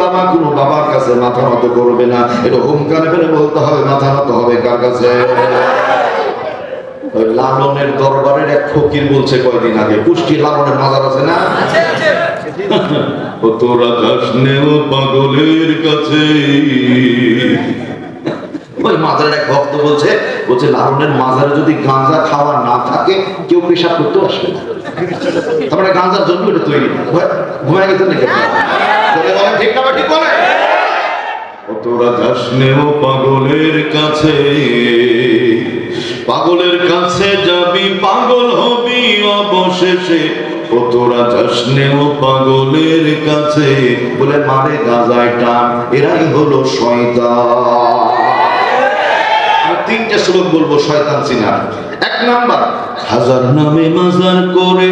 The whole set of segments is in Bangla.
বাবা কোন বাবার কাছে মাথা নত করবে না। এটা হুমকারে ফেলে বলতে হবে মাথা নত হবে কার কাছে? ওই লালনের দরবারের এক ফকির বলছে কয়দিন আগে পুষ্টি লালনের মাজার আছে না? ও তোরা যাস নেও পাগলের কাছে। ওই মাজারের এক ভক্ত বলছে বলছে লালনের মাজারে যদি গাঁজা খাওয়া না থাকে কেউ পেশাব করতে আসবে না। তারপরে গাঁজার জন্য এটা তৈরি। ঘুমায়- গেছে নাকি? পাগলের কাছে পাগলের কাছে যাবি পাগল হবি অবশেষে। ও তোরা যাস পাগলের কাছে বলে মারে গাজায় টান, এরাই হলো শয়তান। তিনটে শ্লোক বলব, শয়তান সিনার এক নাম্বার, হাজার নামে মাজার করে,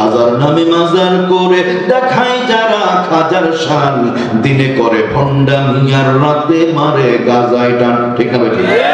হাজার নামে মাজার করে, দেখাই যারা খাজার শান, দিনে করে ভন্ডা মিয়ার রাতে মারে গাজায় টান। ঠিক না বেঠিক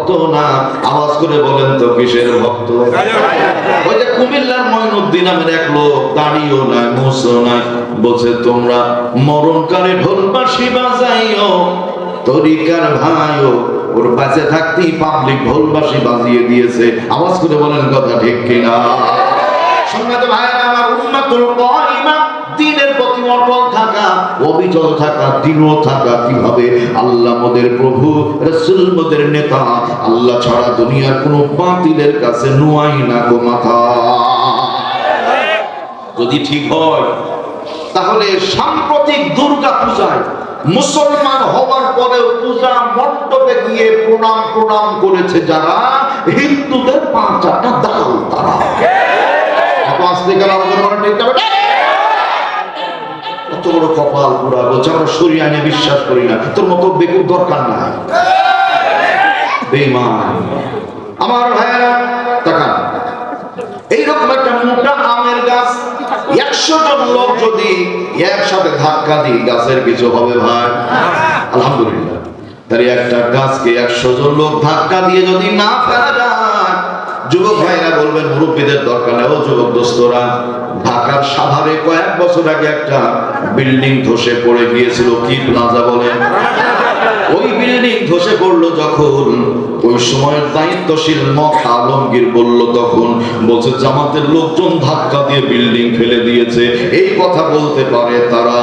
ভক্ত না, আওয়াজ করে বলেন তো কিসের ভক্ত? ওই যে কুমিল্লার ময়নুদ্দিন নামের এক লোক, দাঁড়িয়েও নাই মুসো নাই, বলছে, তোমরা মরণকালে ঢোলবাসি বাজাইও, তরিকার ভাইও ওর বাঁচে থাকতেই পাবলিক ঢোলবাসি বাজিয়ে দিয়েছে। আওয়াজ করে বলেন, কথা ঠিক কিনা? সম্মানিত ভাইরা আমার কাইমা দিনের থাকা অবিচল থাকা দৃঢ় থাকা কীভাবে? আল্লাহ মোদের প্রভু রসুল মোদের নেতা। আল্লাহ ছাড়া দুনিয়ার কোনো বাতিলের কাছে নুয়াই না গো মাথা। যদি ঠিক হয় তাহলে সাম্প্রতিক দুর্গা পূজায় মুসলমান হওয়ার পরেও পূজা মণ্ডপে গিয়ে প্রণাম প্রণাম করেছে যারা হিন্দুদের পাঁচ আটা দাল তারা আমাদের মনে ঠিক বেটা? কত বড় কপাল পুরা বলছে আমরা সরি আইনে বিশ্বাস করি না। তোর মতো বেকুর দরকার নাই। বেঈমান। আমার ভাইয়েরা, তাকান। এইরকম একটা মোটা আমের গাছ, একশো জন লোক যদি একসাথে ধাক্কা দিই, গাছের কিছু হবে ভাই। আলহামদুলিল্লাহ। তাহলে একটা গাছকে একশো জন লোক ধাক্কা দিয়ে যদি না ফেলা যায়, যুবক ভাইরা বলবেন, মুরব্বীদের দরকার নেই। ও যুবক দোস্তরা ঢাকার সাভারে কয়েক বছর আগে একটা বিল্ডিং ধসে পড়ে গিয়েছিল, কি প্লাজা বলেন? ওই বিল্ডিং ধসে পড়ল যখন, ওই সময়ের দায়িত্বশীল মখ আলমগীর বলল তখন, বলছে, জামাতের লোকজন ধাক্কা দিয়ে বিল্ডিং ফেলে দিয়েছে। এই কথা বলতে পারে তারা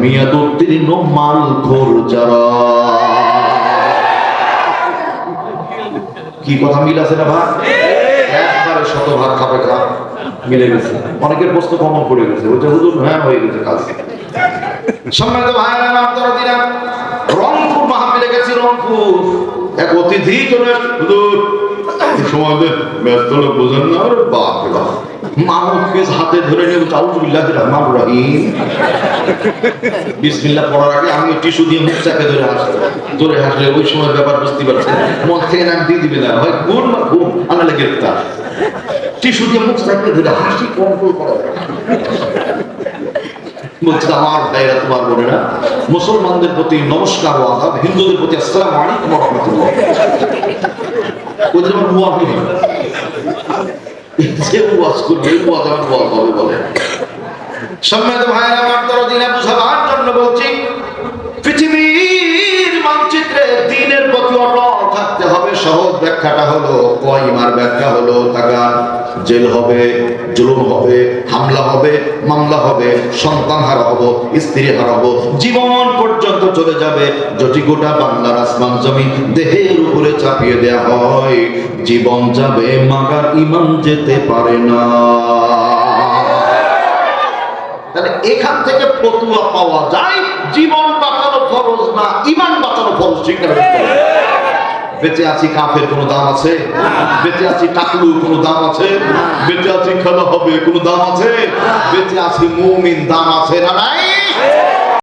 মিয়াদুদ্দিন মাল খোর যারা। কি কথা মিল আছে না ভাই? একবারে শতভাগ খাপে খাপ মিলে গেছে। অনেকের প্রশ্ন কমন পড়ে গেছে। ওইটা হুজুর হ্যাঁ হয়ে গেছে কাজ। সম্মানিত ভাইরা আমার দরদিরা রংপুর মাহফিলে গেছি, রংপুর। এক অতিথি চলে হুজুর সময় ব্যস্ত লোক বোঝেন না বাপ। বাপ হাতে ধরে নিয়ে রহমান রহিম। বিসমিল্লাহ পড়ার আগে আমি টিস্যু দিয়ে মুখ চাপে ধরে ধরে হাসলে ওই সময় ব্যাপার বুঝতে পারছেন। মন থেকে নাম দিয়ে দিবে না। হয় ঘুম না ঘুম আনালে গ্রেপ্তার টিস্যু দিয়ে মুখ ধরে হাসি কন্ট্রোল করা বলছে, আমার তোমার বোনেরা মুসলমানদের প্রতি নমস্কার ও আদাব, হিন্দুদের প্রতি আসসালামু আলাইকুম রাহমাতুল্লাহ। ওদের যে ওয়াজ করবে ওয়াজ আমার বলে? সম্মানিত ভাইরা আমার জন্য বলছি ব্যাখ্যাটা হলো কয়মার ব্যাখ্যা হলো তাকান জেল হবে, জুলুম হবে, হামলা হবে, মামলা হবে, সন্তান হারা হব স্ত্রী হারা হব জীবন পর্যন্ত চলে যাবে। যদি গোটা বাংলার আসমান জমি দেহের উপরে চাপিয়ে দেয়া হয়, জীবন যাবে, মাগার ইমান যেতে পারে না। তাহলে এখান থেকে ফতুয়া পাওয়া যায়, জীবন বাঁচানো ফরজ না, ইমান বাঁচানো ফরজ, ঠিক না? বেঁচে আছি কাফের কোনো দাম আছে? বেঁচে আছি টাকলু কোনো দাম আছে? বেঁচে আছি খেলা হবে কোনো দাম আছে? বেঁচে আছি মুমিন দাম আছে না নাই?